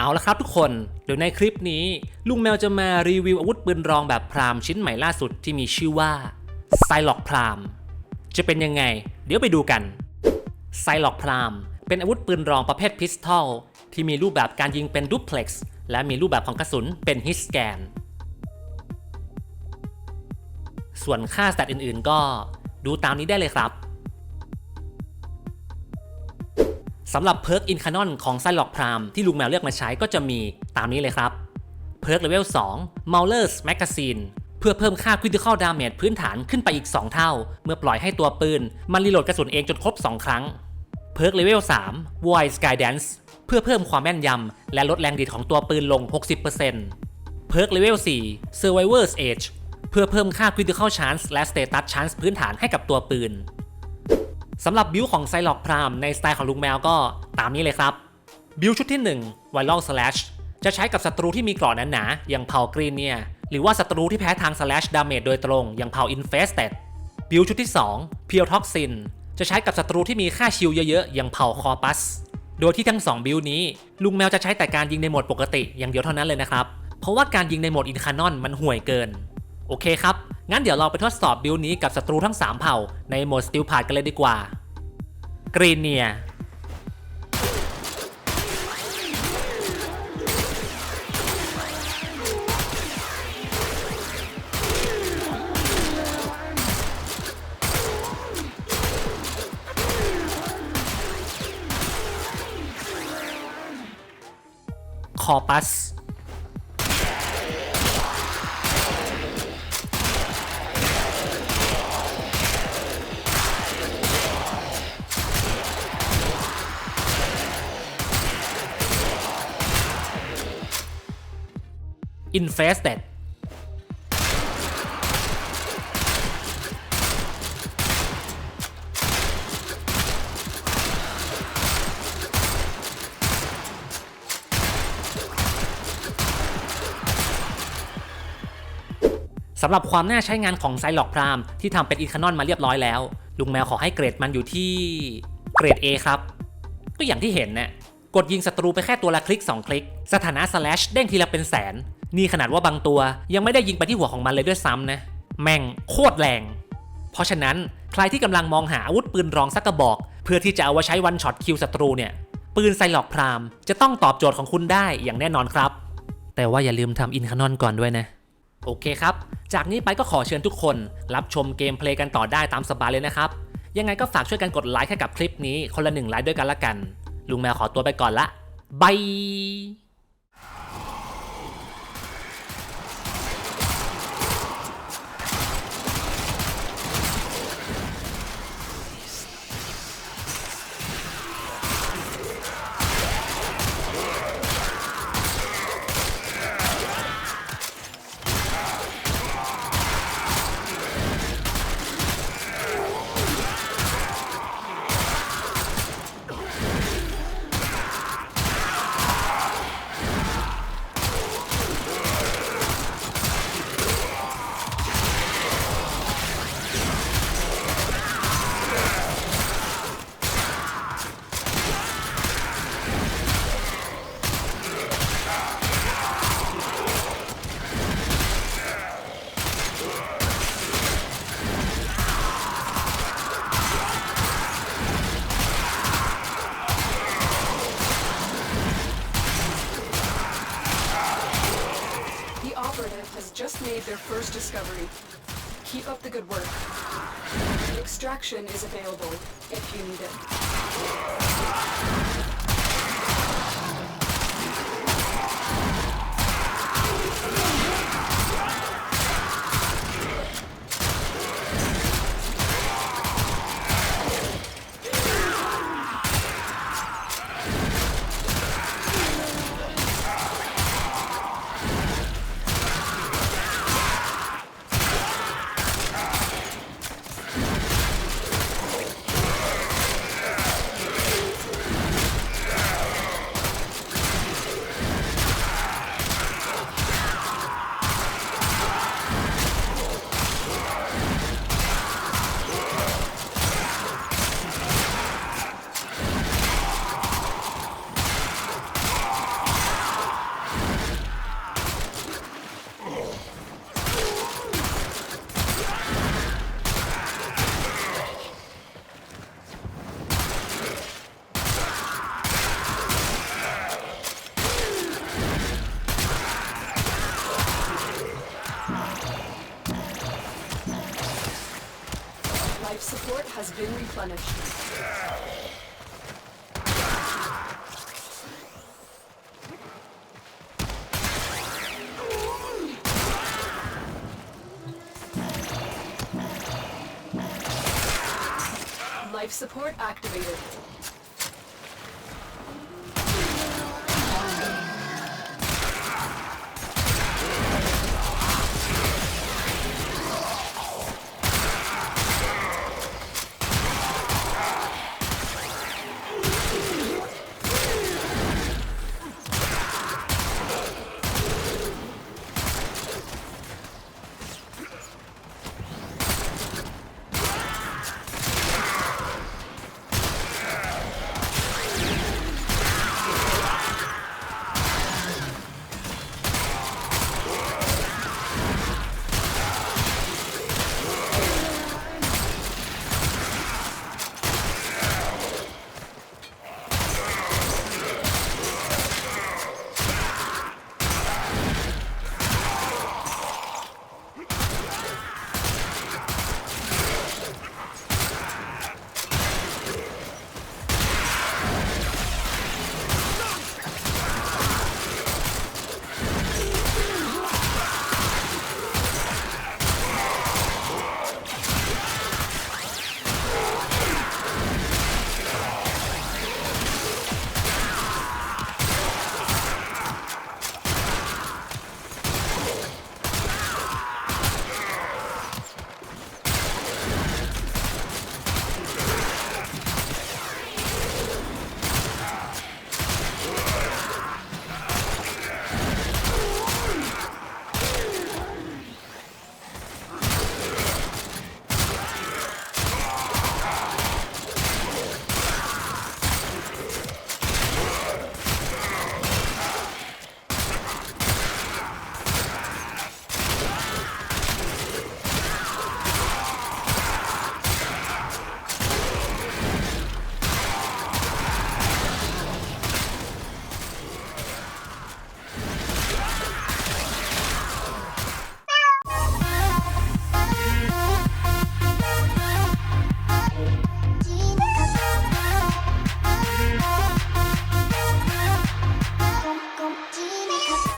เอาละครับทุกคน เดี๋ยวในคลิปนี้ ลุงแมวจะมารีวิวอาวุธปืนรองแบบพรามชิ้นใหม่ล่าสุดที่มีชื่อว่าไซล็อกพรามจะเป็นยังไง เดี๋ยวไปดูกันไซล็อกพรามเป็นอาวุธปืนรองประเภทพิสตอลที่มีรูปแบบการยิงเป็นดูเพล็กซ์และมีรูปแบบของกระสุนเป็นฮิสแกน ส่วนค่าสแตทอื่นๆ ก็ดูตามนี้ได้เลยครับ สำหรับเพิร์กอินคานอนของไซล็อกพรามที่ลุงแมวเลือกมาใช้ก็จะมีตามนี้เลยครับเพิร์กเลเวล2 Mauler's Magazine เพื่อเพิ่มค่า Critical Damage พื้นฐานขึ้นไปอีก 2 เท่า เมื่อปล่อยให้ตัวปืน มันรีโหลดกระสุนเองจนครบ 2 ครั้งเพิร์กเลเวล3 Void Guidance เพื่อเพิ่มความแม่นยำและลดแรงดีดของตัวปืนลง 60%เพิร์กเลเวล4 Survivor's Edge เพื่อเพิ่มค่า Critical Chance และ Status Chance พื้นฐานให้กับตัวปืน สำหรับบิลของไซล็อกพรามในสไตล์ของลุงแมวก็ตามนี้เลยครับ บิลชุดที่1 v i r a l Slash จะใช้กับศัตรูที่มีเกราะหนาๆอย่างเผากรีนเนี่ย หรือว่าศัตรูที่แพ้ทาง Slash Damage โดยตรงอย่างเผ่า Infested บิลชุดที่2 p u r e Toxin จะใช้กับศัตรูที่มีค่าชิลเยอะๆ อย่างเผา Corpus โดยที่ทั้ง 2 บิลนี้ ลุงแมวจะใช้แต่การยิงในโหมดปกติอย่างเดียวเท่านั้นเลยนะครับ เพราะว่าการยิงในโหมดอินคานอนมันห่วยเกิน โอเคครับ งั้นเดี๋ยวเราไปทดสอบบิลนี้กับศัตรูทั้ง 3 เผ่า ในโหมดสติลพาดกันเลยดีกว่ากรีนเนียคอปัส infested สำหรับความน่าใช้งานของไซล็อกพรามที่ทำเป็นอีคานอนมาเรียบร้อยแล้ว ลุงแมวขอให้เกรดมันอยู่ที่เกรด A ครับ ก็อย่างที่เห็นเนี่ยกดยิงศัตรูไปแค่ตัวละคลิก 2 คลิก สถานะ slash เด้งทีละเป็นแสน นี่ขนาดว่าบางตัวยังไม่ได้ยิงไปที่หัวของมันเลยด้วยซ้ำนะ แม่งโคตรแรง เพราะฉะนั้นใครที่กำลังมองหาอาวุธปืนรองสักกระบอก เพื่อที่จะเอาไว้ใช้วันช็อตคิวศัตรูเนี่ย ปืนไซล็อกพรามจะต้องตอบโจทย์ของคุณได้อย่างแน่นอนครับ แต่ว่าอย่าลืมทำอินคานอนก่อนด้วยนะ โอเคครับ จากนี้ไปก็ขอเชิญทุกคน รับชมเกมเพลย์กันต่อได้ตามสบายเลยนะครับ ยังไงก็ฝากช่วยกันกดไลค์ให้กับคลิปนี้คนละหนึ่งไลค์ด้วยกันละกัน ลุงแมวขอตัวไปก่อนละบาย made their first discovery. Keep up the good work. Extraction is available if you need it. Replenished. Life support activated.